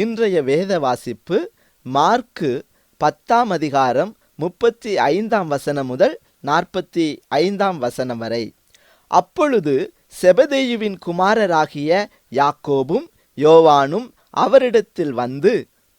இன்றைய வேத வாசிப்பு மார்க்கு பத்தாம் அதிகாரம் முப்பத்தி ஐந்தாம் வசனம் முதல் நாற்பத்தி ஐந்தாம் வசனம் வரை. அப்பொழுது செபதேயுவின் குமாரராகிய யாக்கோபும் யோவானும் அவரிடத்தில் வந்து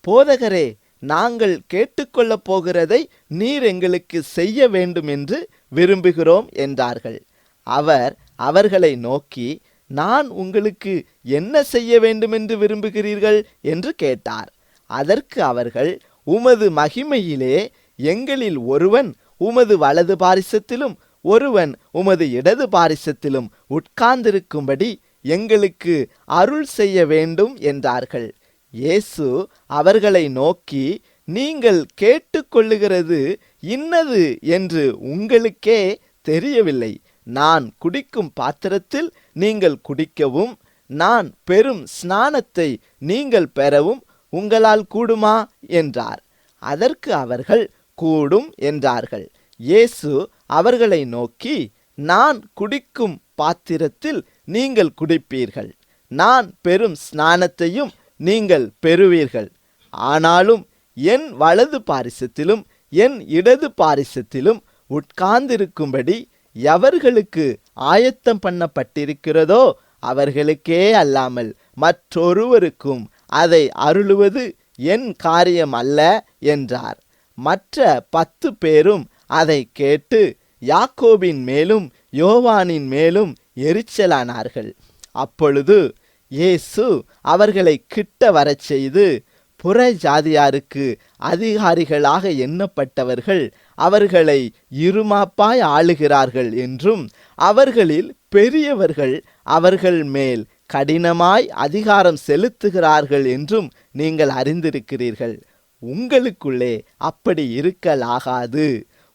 போதகரே நாங்கள் கேட்டுக்கொள்ளப் போகிறதை நீர் எங்களுக்கு செய்ய வேண்டும் என்று விரும்புகிறோம் என்றார்கள். அவர் அவர்களை நோக்கி நான் உங்களுக்கு என்ன செய்ய வேண்டுமென்று விரும்புகிறீர்கள்? என்று கேட்டார். அதற்கு அவர்கள் உமது மகிமையிலே எங்களில் ஒருவன் உமது வலது பாரிசத்திலும் ஒருவன் உமது இடது பாரிசத்திலும் உட்கார்ந்திருக்கும்படி எங்களுக்கு அருள் செய்ய வேண்டும் என்றார்கள். இயேசு அவர்களை நோக்கி நீங்கள் கேட்டுக்கொள்ளுகிறது இன்னது என்று உங்களுக்கே தெரியவில்லை. நான் குடிக்கும் பாத்திரத்தில் நீங்கள் குடிக்கவும் நான் பெரும் ஸ்நானத்தை நீங்கள் பெறவும் உங்களால் கூடுமா? என்றார். அதற்கு அவர்கள் கூடும் என்றார்கள். இயேசு அவர்களை நோக்கி நான் குடிக்கும் பாத்திரத்தில் நீங்கள் குடிப்பீர்கள். நான் பெரும் ஸ்நானத்தையும் நீங்கள் பெறுவீர்கள். ஆனாலும் என் வலது பாரிசத்திலும் என் இடது பாரிசத்திலும் உட்கார்ந்திருக்கும்படி எவர்களுக்கு ஆயத்தம் பண்ணப்பட்டிருக்கிறதோ அவர்களுக்கே அல்லாமல் மற்றொருவருக்கும் அதை அருளுவது என் காரியம் அல்ல என்றார். மற்ற பத்து பேரும் அதை கேட்டு யாக்கோபின் மேலும் யோவானின் மேலும் எரிச்சலானார்கள். அப்பொழுது இயேசு அவர்களை கிட்ட வரச் செய்து புற ஜாதியாருக்கு அதிகாரிகளாக எண்ணப்பட்டவர்கள் அவர்களை இருமாப்பாய் ஆளுகிறார்கள் என்றும் அவர்களில் பெரியவர்கள் அவர்கள் மேல் கடினமாய் அதிகாரம் செலுத்துகிறார்கள் என்றும் நீங்கள் அறிந்திருக்கிறீர்கள். உங்களுக்குள்ளே அப்படி இருக்கலாகாது.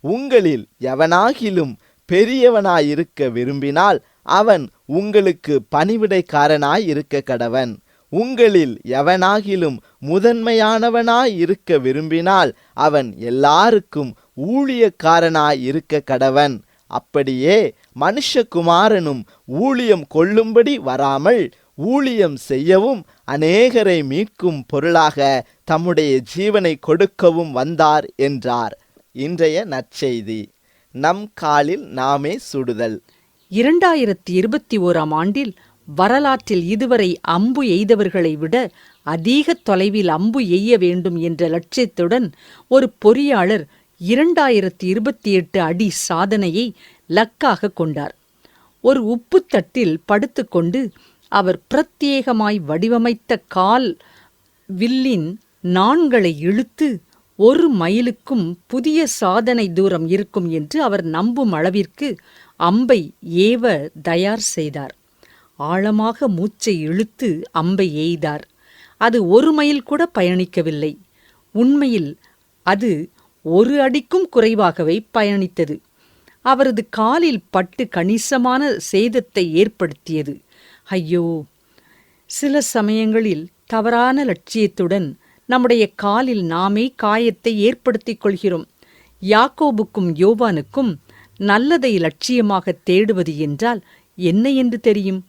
உங்களில் எவனாகிலும் பெரியவனாயிருக்க விரும்பினால் அவன் உங்களுக்கு பணிவிடைக்காரனாய் இருக்க கடவன் உங்களில் எவனாகிலும் முதன்மையானவனாய் இருக்க விரும்பினால் அவன் எல்லாருக்கும் ஊழியக்காரனாய் இருக்க கடவன். அப்படியே மனுஷகுமாரனும் ஊழியம் கொள்ளும்படி வராமல் ஊழியம் செய்யவும் அநேகரை மீட்கும் பொருளாக தம்முடைய ஜீவனை கொடுக்கவும் வந்தார் என்றார். இன்றைய நற்செய்தி. நம் காலில் நாமே சுடுதல். இரண்டாயிரத்தி இருபத்தி ஓராம் ஆண்டில் வரலாற்றில் இதுவரை அம்பு எய்தவர்களை விட அதிக தொலைவில் அம்பு எய்ய வேண்டும் என்ற லட்சியத்துடன் ஒரு பொறியாளர் இரண்டாயிரத்தி இருபத்தி எட்டு அடி சாதனையை லக்காக கொண்டார். ஒரு உப்புத்தட்டில் படுத்துக்கொண்டு அவர் பிரத்யேகமாய் வடிவமைத்த கால் வில்லின் நாண்களை இழுத்து ஒரு மைலுக்கும் புதிய சாதனை தூரம் இருக்கும் என்று அவர் நம்பும் அளவிற்கு அம்பை ஏவ தயார் செய்தார். ஆழமாக மூச்சை இழுத்து அம்பை எய்தார். அது ஒரு மைல் கூட பயணிக்கவில்லை. உண்மையில் அது ஒரு அடிக்கும் குறைவாகவே பயணித்தது. அவரது காலில் பட்டு கணிசமான சேதத்தை ஏற்படுத்தியது. ஐயோ! சில சமயங்களில் தவறான லட்சியத்துடன் நம்முடைய காலில் நாமே காயத்தை ஏற்படுத்திக் கொள்கிறோம். யாக்கோபுக்கும் யோவானுக்கும் நல்லதை லட்சியமாக தேடுவது என்றால் என்ன என்று தெரியும்?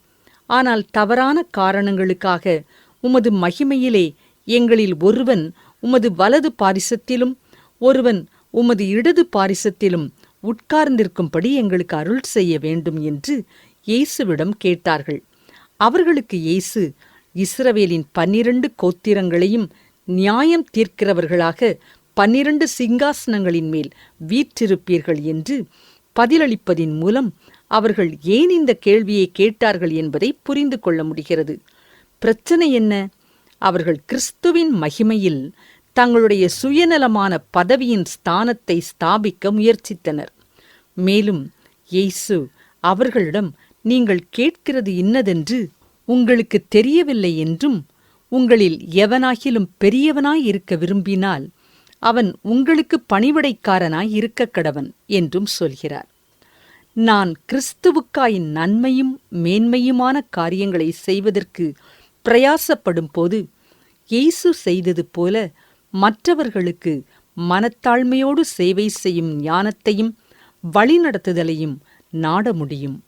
ஆனால் தவறான காரணங்களுக்காக உமது மகிமையிலே எங்களில் ஒருவன் உமது வலது பாரிசத்திலும் ஒருவன் உமது இடது பாரிசத்திலும் உட்கார்ந்திருக்கும்படி எங்களுக்கு அருள் செய்ய வேண்டும் என்று இயேசுவிடம் கேட்டார்கள். அவர்களுக்கு இயேசு இஸ்ரவேலின் பன்னிரண்டு கோத்திரங்களையும் நியாயம் தீர்க்கிறவர்களாக பன்னிரண்டு சிங்காசனங்களின் மேல் வீற்றிருப்பீர்கள் என்று பதிலளிப்பதின் மூலம் அவர்கள் ஏன் இந்த கேள்வியை கேட்டார்கள் என்பதை புரிந்து கொள்ள முடிகிறது. பிரச்சனை என்ன? அவர்கள் கிறிஸ்துவின் மகிமையில் தங்களுடைய சுயநலமான பதவியின் ஸ்தானத்தை ஸ்தாபிக்க முயற்சித்தனர். மேலும் இயேசு அவர்களிடம் நீங்கள் கேட்கிறது இன்னதென்று உங்களுக்கு தெரியவில்லை என்றும் உங்களில் எவனாகிலும் பெரியவனாய் இருக்க விரும்பினால் அவன் உங்களுக்கு பணிவிடைக்காரனாய் இருக்க கடவன் என்றும் சொல்கிறார். நான் கிறிஸ்துவுக்காய் நன்மையும் மேன்மையுமான காரியங்களை செய்வதற்கு பிரயாசப்படும் போது இயேசு செய்தது போல மற்றவர்களுக்கு மனத்தாழ்மையோடு சேவை செய்யும் ஞானத்தையும் வழிநடத்துதலையும் நாட முடியும்.